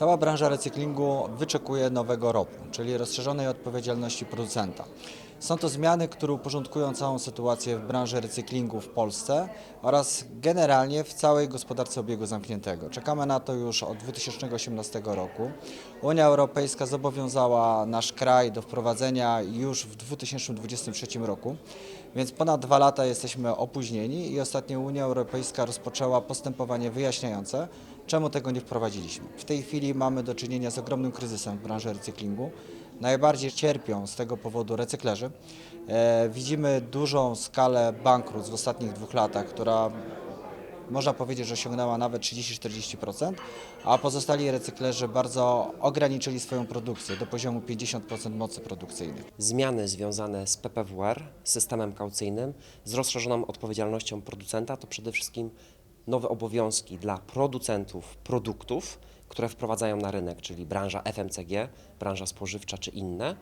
Cała branża recyklingu wyczekuje nowego ROP, czyli rozszerzonej odpowiedzialności producenta. Są to zmiany, które uporządkują całą sytuację w branży recyklingu w Polsce oraz generalnie w całej gospodarce obiegu zamkniętego. Czekamy na to już od 2018 roku. Unia Europejska zobowiązała nasz kraj do wprowadzenia już w 2023 roku, więc ponad dwa lata jesteśmy opóźnieni i ostatnio Unia Europejska rozpoczęła postępowanie wyjaśniające, czemu tego nie wprowadziliśmy. W tej chwili mamy do czynienia z ogromnym kryzysem w branży recyklingu. Najbardziej cierpią z tego powodu recyklerzy. E, widzimy dużą skalę bankructw w ostatnich dwóch latach, która można powiedzieć, że osiągnęła nawet 30-40%, a pozostali recyklerzy bardzo ograniczyli swoją produkcję do poziomu 50% mocy produkcyjnej. Zmiany związane z PPWR, systemem kaucyjnym, z rozszerzoną odpowiedzialnością producenta to przede wszystkim nowe obowiązki dla producentów produktów, które wprowadzają na rynek, czyli branża FMCG, branża spożywcza czy inne,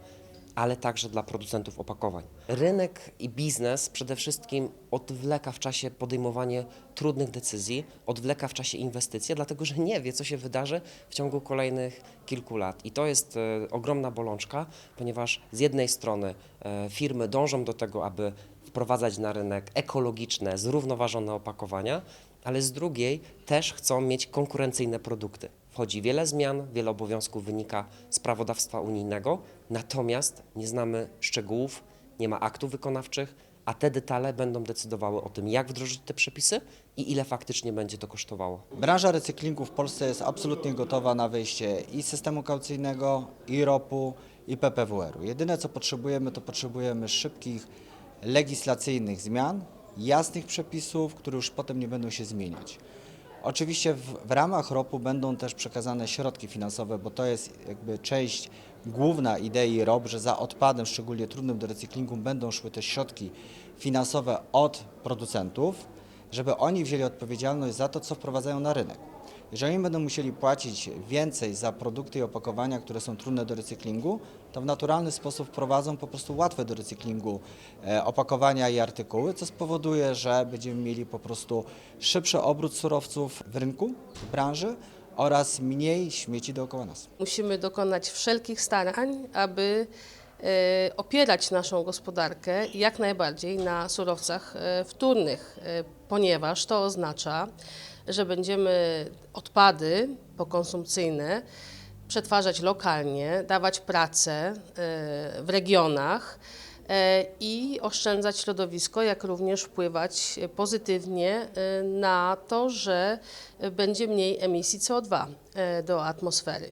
ale także dla producentów opakowań. Rynek i biznes przede wszystkim odwleka w czasie podejmowanie trudnych decyzji, odwleka w czasie inwestycje, dlatego że nie wie, co się wydarzy w ciągu kolejnych kilku lat. I to jest e, ogromna bolączka, ponieważ z jednej strony e, firmy dążą do tego, aby wprowadzać na rynek ekologiczne, zrównoważone opakowania, ale z drugiej też chcą mieć konkurencyjne produkty. Wchodzi wiele zmian, wiele obowiązków wynika z prawodawstwa unijnego, natomiast nie znamy szczegółów, nie ma aktów wykonawczych, a te detale będą decydowały o tym, jak wdrożyć te przepisy i ile faktycznie będzie to kosztowało. Branża recyklingu w Polsce jest absolutnie gotowa na wejście i systemu kaucyjnego, i ROP-u, i PPWR-u. Jedyne co potrzebujemy, to potrzebujemy szybkich legislacyjnych zmian, jasnych przepisów, które już potem nie będą się zmieniać. Oczywiście w, w ramach ROP-u będą też przekazane środki finansowe, bo to jest jakby część główna idei ROP, że za odpadem, szczególnie trudnym do recyklingu, będą szły też środki finansowe od producentów, żeby oni wzięli odpowiedzialność za to, co wprowadzają na rynek. Jeżeli oni będą musieli płacić więcej za produkty i opakowania, które są trudne do recyklingu, to w naturalny sposób wprowadzą po prostu łatwe do recyklingu e, opakowania i artykuły, co spowoduje, że będziemy mieli po prostu szybszy obrót surowców w rynku, w branży oraz mniej śmieci dookoła nas. Musimy dokonać wszelkich starań, aby opierać naszą gospodarkę jak najbardziej na surowcach e, wtórnych, e, ponieważ to oznacza, że będziemy odpady pokonsumpcyjne przetwarzać lokalnie, dawać pracę w regionach i oszczędzać środowisko, jak również wpływać pozytywnie na to, że będzie mniej emisji CO2 e, do atmosfery.